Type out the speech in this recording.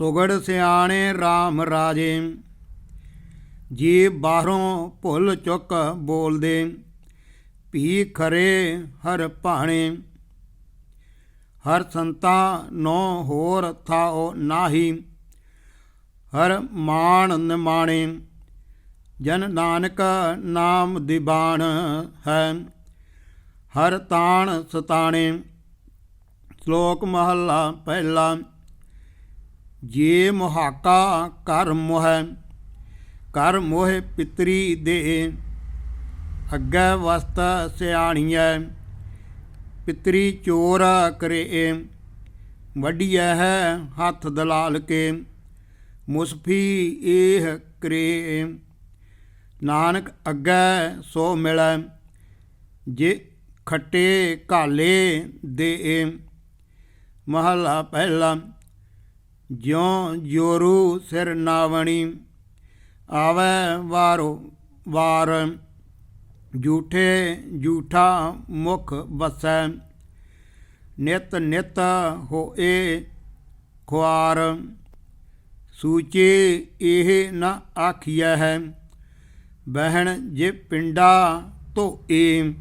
ਸੁਗੜ ਸਿਆਣੇ RAM ਰਾਜੇ। ਜੀ ਬਾਹਰੋਂ ਭੁੱਲ ਚੁੱਕ ਬੋਲਦੇ, ਭੀ ਖਰੇ ਹਰ ਭਾਣੇ। ਹਰ ਸੰਤਾ ਨੋ ਹੋਰ ਥਾਓ ਨਾਹੀ, ਹਰ ਮਾਣ ਨਿਮਾਣੇ। ਜਨ ਨਾਨਕ ਨਾਮ ਦੀਵਾਨ ਹੈ, ਹਰ ਤਾਣ ਸਤਾਣੇ। ਸ਼ਲੋਕ ਮਹੱਲਾ ਪਹਿਲਾ। ਜੇ ਮੁਹਾਕਾ ਕਰ ਮੋਹ ਕਰ ਮੋਹਿ ਪਿਤਰੀ ਦੇ। ਅੱਗੇ ਵਸਤ ਸਿਆਣੀਐ, ਪਿਤਰੀ ਚੋਰ ਕਰੇ ਵੱਡੀਐ ਹੈ ਹੱਥ ਦਲਾਲ ਕੇ, ਮੁਸਫੀ ਇਹ ਕਰੇ ਨਾਨਕ ਅੱਗੇ ਸੋ ਮਿਲੈ, ਜੇ ਖੱਟੇ ਕਾਲੇ ਦੇ ਮਹਲਾ ਪਹਿਲਾ ਜਿਉ ਜੋਰੂ ਸਿਰ ਨਾਵਣੀ, ਆਵੈ ਵਾਰੋ ਵਾਰ, ਝੂਠੇ ਝੂਠਾ ਮੁਖ ਵਸੈ, ਨਿਤ ਨਿਤ ਹੋਏ ਖੁਆਰ, ਸੂਚੇ ਇਹ ਨਾ ਆਖੀਐ ਹੈ, ਬਹਿਣ ਜੇ ਪਿੰਡਾ ਧੋਏ।